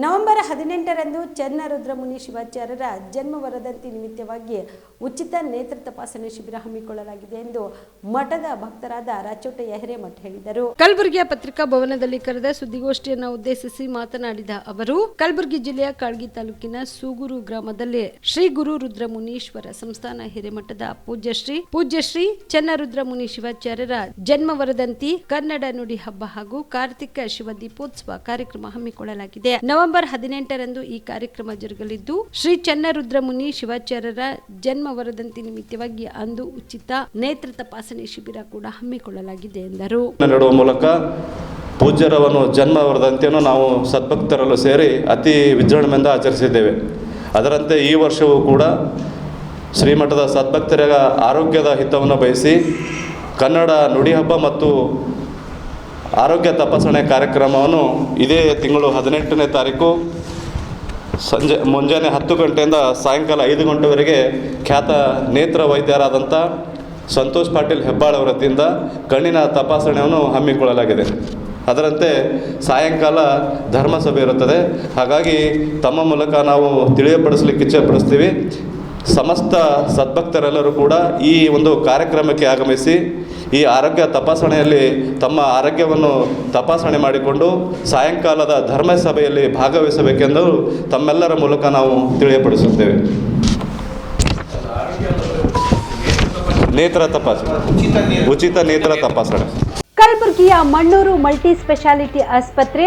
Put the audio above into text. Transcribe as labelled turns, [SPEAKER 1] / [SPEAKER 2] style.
[SPEAKER 1] November ಹದಿನೆಂಟರಂದು ಚನ್ನರುದ್ರಮುನಿ ಶಿವಾಚಾರ್ಯರ ಜನ್ಮ ವರದಂತಿ ನಿಮಿತ್ತವಾಗಿ ಉಚಿತ ನೇತ್ರ ತಪಾಸಣೆ ಶಿಬಿರ ಹಮ್ಮಿಕೊಳ್ಳಲಾಗಿದೆ ಎಂದು ಮಠದ ಭಕ್ತರಾದ ರಾಚೋಟ ಹಿರೇಮಠ ಹೇಳಿದರು. ಕಲಬುರಗಿಯ ಪತ್ರಿಕಾ ಭವನದಲ್ಲಿ ಕರೆದ ಸುದ್ದಿಗೋಷ್ಠಿಯನ್ನು ಉದ್ದೇಶಿಸಿ ಮಾತನಾಡಿದ ಅವರು, ಕಲಬುರಗಿ ಜಿಲ್ಲೆಯ ಕಾಳ್ಗಿ ತಾಲೂಕಿನ ಸೂಗೂರು ಗ್ರಾಮದಲ್ಲಿ ಶ್ರೀ ಗುರು ರುದ್ರಮುನೀಶ್ವರ ಸಂಸ್ಥಾನ ಹಿರೇಮಠದ ಪೂಜ್ಯಶ್ರೀ ಪೂಜ್ಯಶ್ರೀ ಚನ್ನರುದ್ರಮುನಿ ಶಿವಾಚಾರ್ಯರ ಜನ್ಮ ವರದಂತಿ ಕನ್ನಡ ನುಡಿ ಹಬ್ಬ ಹಾಗೂ ಕಾರ್ತಿಕ ಶಿವ ದೀಪೋತ್ಸವ ಕಾರ್ಯಕ್ರಮ ಹಮ್ಮಿಕೊಳ್ಳಲಾಗಿದೆ. ನವೆಂಬರ್ ಹದಿನೆಂಟರಂದು ಈ ಕಾರ್ಯಕ್ರಮ ಜರುಗಲಿದ್ದು, ಶ್ರೀ ಚನ್ನರುದ್ರಮುನಿ ಶಿವಾಚಾರ್ಯರ ಜನ್ಮ ವರದಂತಿ ನಿಮಿತ್ತವಾಗಿ ಅಂದು ಉಚಿತ ನೇತ್ರ ತಪಾಸಣೆ ಶಿಬಿರ ಕೂಡ ಹಮ್ಮಿಕೊಳ್ಳಲಾಗಿದೆ ಎಂದರು.
[SPEAKER 2] ನೀಡುವ ಮೂಲಕ ಪೂಜ್ಯರವನ್ನು ಜನ್ಮ ವರದಂತಿಯನ್ನು ನಾವು ಸದ್ಭಕ್ತರಲ್ಲೂ ಸೇರಿ ಅತಿ ವಿಜೃಂಭಣೆಯಿಂದ ಆಚರಿಸಿದ್ದೇವೆ. ಅದರಂತೆ ಈ ವರ್ಷವೂ ಕೂಡ ಶ್ರೀಮಠದ ಸದ್ಭಕ್ತರ ಆರೋಗ್ಯದ ಹಿತವನ್ನು ಬಯಸಿ ಕನ್ನಡ ನುಡಿ ಹಬ್ಬ ಮತ್ತು ಆರೋಗ್ಯ ತಪಾಸಣೆ ಕಾರ್ಯಕ್ರಮವನ್ನು ಇದೇ ತಿಂಗಳು ಹದಿನೆಂಟನೇ ತಾರೀಕು ಸಂಜೆ ಮುಂಜಾನೆ ಹತ್ತು ಗಂಟೆಯಿಂದ ಸಾಯಂಕಾಲ ಐದು ಗಂಟೆವರೆಗೆ ಖ್ಯಾತ ನೇತ್ರ ವೈದ್ಯರಾದಂಥ ಸಂತೋಷ್ ಪಾಟೀಲ್ ಹೆಬ್ಬಾಳ್ ಅವರ ವತಿಯಿಂದ ಕಣ್ಣಿನ ತಪಾಸಣೆಯನ್ನು ಹಮ್ಮಿಕೊಳ್ಳಲಾಗಿದೆ. ಅದರಂತೆ ಸಾಯಂಕಾಲ ಧರ್ಮಸಭೆ ಇರುತ್ತದೆ. ಹಾಗಾಗಿ ತಮ್ಮ ಮೂಲಕ ನಾವು ತಿಳಿಯಪಡಿಸಲಿಕ್ಕೆ ಇಚ್ಛೆಪಡಿಸ್ತೀವಿ. ಸಮಸ್ತ ಸದ್ಭಕ್ತರೆಲ್ಲರೂ ಕೂಡ ಈ ಒಂದು ಕಾರ್ಯಕ್ರಮಕ್ಕೆ ಆಗಮಿಸಿ ಈ ಆರೋಗ್ಯ ತಪಾಸಣೆಯಲ್ಲಿ ತಮ್ಮ ಆರೋಗ್ಯವನ್ನು ತಪಾಸಣೆ ಮಾಡಿಕೊಂಡು ಸಾಯಂಕಾಲದ ಧರ್ಮ ಸಭೆಯಲ್ಲಿ ಭಾಗವಹಿಸಬೇಕೆಂದು ತಮ್ಮೆಲ್ಲರ ಮೂಲಕ ನಾವು ತಿಳಿಯಪಡಿಸುತ್ತೇವೆ. ನೇತ್ರ ತಪಾಸಣೆ. ಉಚಿತ ನೇತ್ರ ತಪಾಸಣೆ.
[SPEAKER 1] ಕಲಬುರಗಿಯ ಮಣ್ಣೂರು ಮಲ್ಟಿ ಸ್ಪೆಷಾಲಿಟಿ ಆಸ್ಪತ್ರೆ